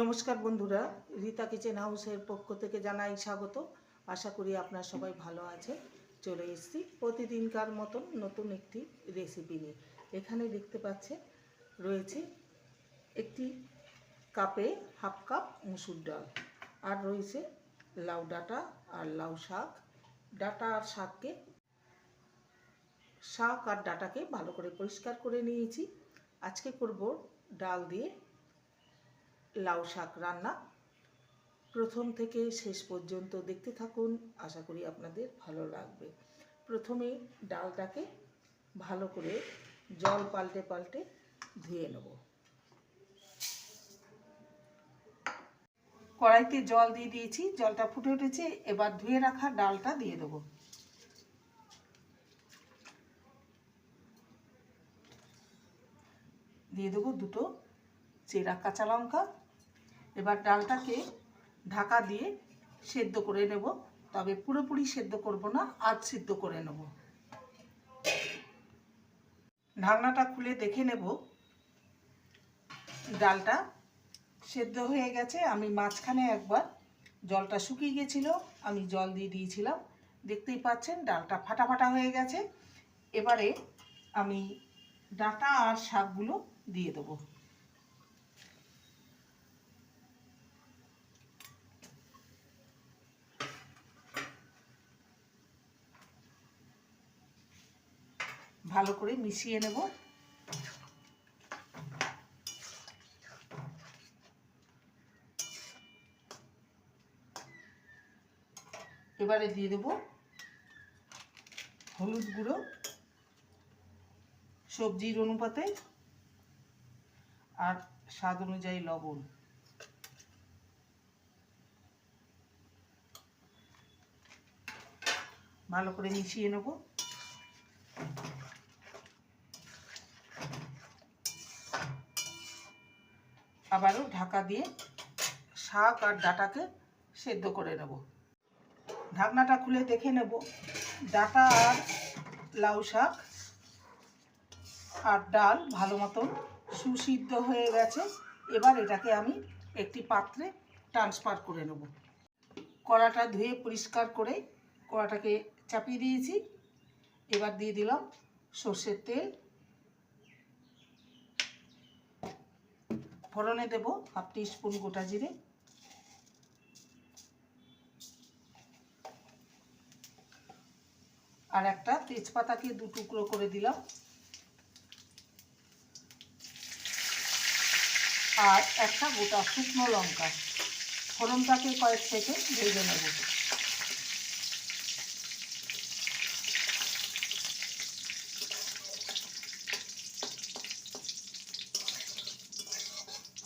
নমস্কার বন্ধুরা, রীতা কিচেন হাউসের পক্ষ থেকে জানাই স্বাগত। আশা করি আপনারা সবাই ভালো আছে চলে এসেছি প্রতিদিনকার মতন নতুন একটি রেসিপি নিয়ে। এখানে দেখতে পাচ্ছেন, রয়েছে একটি কাপে হাফ কাপ মুসুর ডাল, আর রয়েছে লাউ ডাঁটা আর লাউ শাক। ডাঁটা আর শাককে, শাক আর ডাটাকে ভালো করে পরিষ্কার করে নিয়েছি। আজকে করব ডাল দিয়ে লাউ শাক রান্না। প্রথম থেকে শেষ পর্যন্ত দেখতে থাকুন, আশা করি আপনাদের ভালো লাগবে। প্রথমে ডালটাকে ভালো করে জল পাল্টে পাল্টে ধুয়ে নেব। কড়াইতে জল দিয়ে দিয়েছি, জলটা ফুটে উঠেছে, এবার ধুয়ে রাখা ডালটা দিয়ে দেবো। দিয়ে দেবো দুটো চেরা কাঁচা লঙ্কা এবার ডালটাকে ঢাকা দিয়ে সেদ্ধ করে নেব। তবে পুরোপুরি সেদ্ধ করব না, আধ সিদ্ধ করে নেব। ঢাকনাটা খুলে দেখে নেব। ডালটা সেদ্ধ হয়ে গেছে। আমি মাঝখানে একবার জলটা শুকিয়ে গেছিল, আমি জল দিয়ে দিয়েছিলাম। দেখতেই পাচ্ছেন, ডালটা ফাটা ফাটা হয়ে গেছে। এবারে আমি ডাঁটা আর শাকগুলো দিয়ে দেবো। ভালো করে মিশিয়ে নেব। এবারে দিয়ে দেব হলুদ গুঁড়ো, সবজির অনুপাতে আর স্বাদ অনুযায়ী লবণ। ভালো করে মিশিয়ে নেব। আবারও ঢাকা দিয়ে শাক আর ডাটাকে সেদ্ধ করে নেব। ঢাকনাটা খুলে দেখে নেব। ডাটা আর লাউ শাক আর ডাল ভালো মতন সুসিদ্ধ হয়ে গেছে। এবার এটাকে আমি একটি পাত্রে ট্রান্সফার করে নেব। কড়াটা ধুয়ে পরিষ্কার করে কড়াটাকে চাপিয়ে দিয়েছি। এবার দিয়ে দিলাম সর্ষের তেল। ফোড়নে দেব হাফ স্পুন গোটা জিরে। আর একটা তেজপাতাকে দু টুকরো করে দিলাম। আর একটা গোটা শুকনো লঙ্কা। ফোড়নটাকে কয়েক সেকেন্ড ভেজে নেব।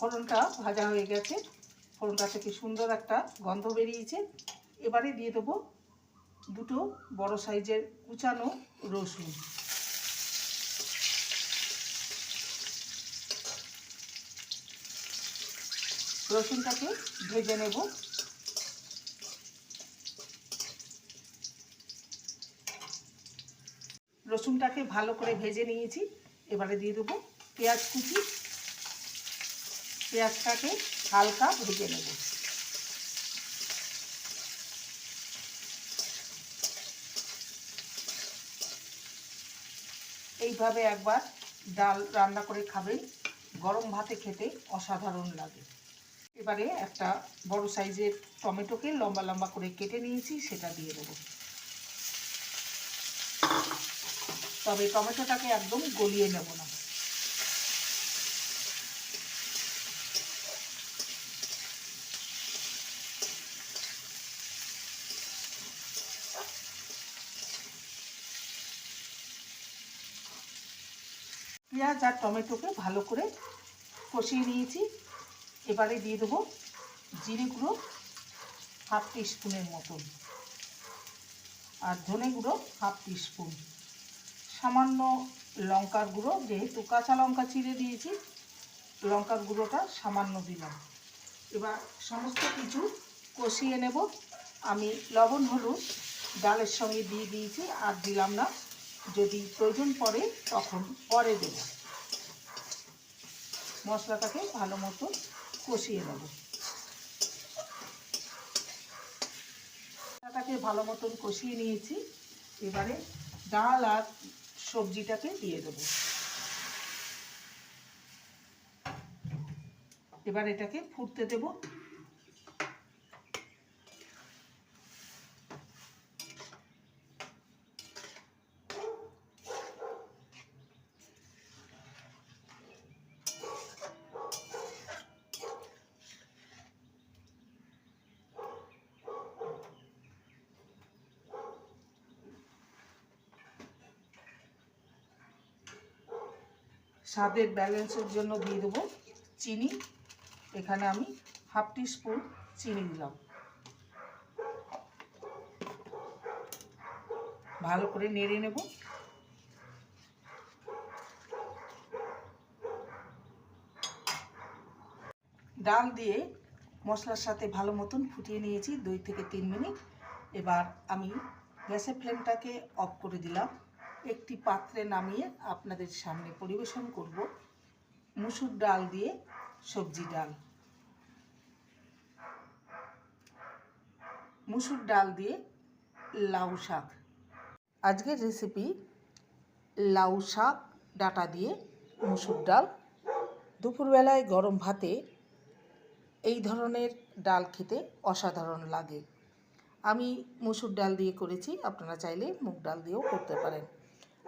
ফোড়নটা ভাজা হয়ে গেছে। ফোড়নটা থেকে সুন্দর একটা গন্ধ বেরিয়েছে। এবারে দিয়ে দেবো দুটো বড় সাইজের কুচানো রসুন। রসুনটাকে ভেজে নেব। রসুনটাকে ভালো করে ভেজে নিয়েছি। এবারে দিয়ে দেবো পেঁয়াজ কুচি। পেঁয়াজটাকে হালকা ভেজে নেব। এইভাবে একবার ডাল রান্না করে খাবেন। গরম ভাতে খেতে অসাধারণ লাগে। এবারে একটা বড় সাইজের টমেটোকে লম্বা লম্বা করে কেটে নিয়েছি, সেটা দিয়ে দেবো। তবে টমেটোটাকে একদম গলিয়ে নেব না। পেঁয়াজ আর টমেটোকে ভালো করে কষিয়ে নিয়েছি। এবারে দিয়ে দেবো জিরে গুঁড়ো হাফ স্পুনের মতন আর ধনে গুঁড়ো হাফ স্পুন সামান্য লঙ্কার গুঁড়ো, যেহেতু কাঁচা লঙ্কা চিড়ে দিয়েছি, লঙ্কার গুঁড়োটা সামান্য দিলাম। এবার সমস্ত কিছু কষিয়ে নেব। আমি লবণ, হলুদ, ডালের সঙ্গে দিয়ে দিয়েছি, আর দিলাম না যদি প্রয়োজন পড়ে, তখন পরে দেব। মশলাটাকে ভালো মতো কষিয়ে নেব। মশলাটাকে ভালো মতন কষিয়ে নিয়েছি। এবারে ডাল আর সবজিটাকে দিয়ে দেবো। এবার এটাকে ফুটতে দেব। স্বাদের ব্যালেন্সের জন্য দিয়ে দেবো চিনি। এখানে আমি হাফ টি স্পুন চিনি দিলাম। ভালো করে নেড়ে নেব। ডাল দিয়ে মশলার সাথে ভালো মতন ফুটিয়ে নিয়েছি, দুই থেকে তিন মিনিট। এবার আমি গ্যাসের ফ্লেমটাকে অফ করে দিলাম। একটি পাত্রে নামিয়ে আপনাদের সামনে পরিবেশন করব। মুসুর ডাল দিয়ে সবজি ডাল। মুসুর ডাল দিয়ে লাউ শাক। আজকের রেসিপি লাউ শাক, ডাটা দিয়ে মুসুর ডাল। দুপুরবেলায় গরম ভাতে এই ধরনের ডাল খেতে অসাধারণ লাগে। আমি মুসুর ডাল দিয়ে করেছি, আপনারা চাইলে মুগ ডাল দিয়েও করতে পারেন।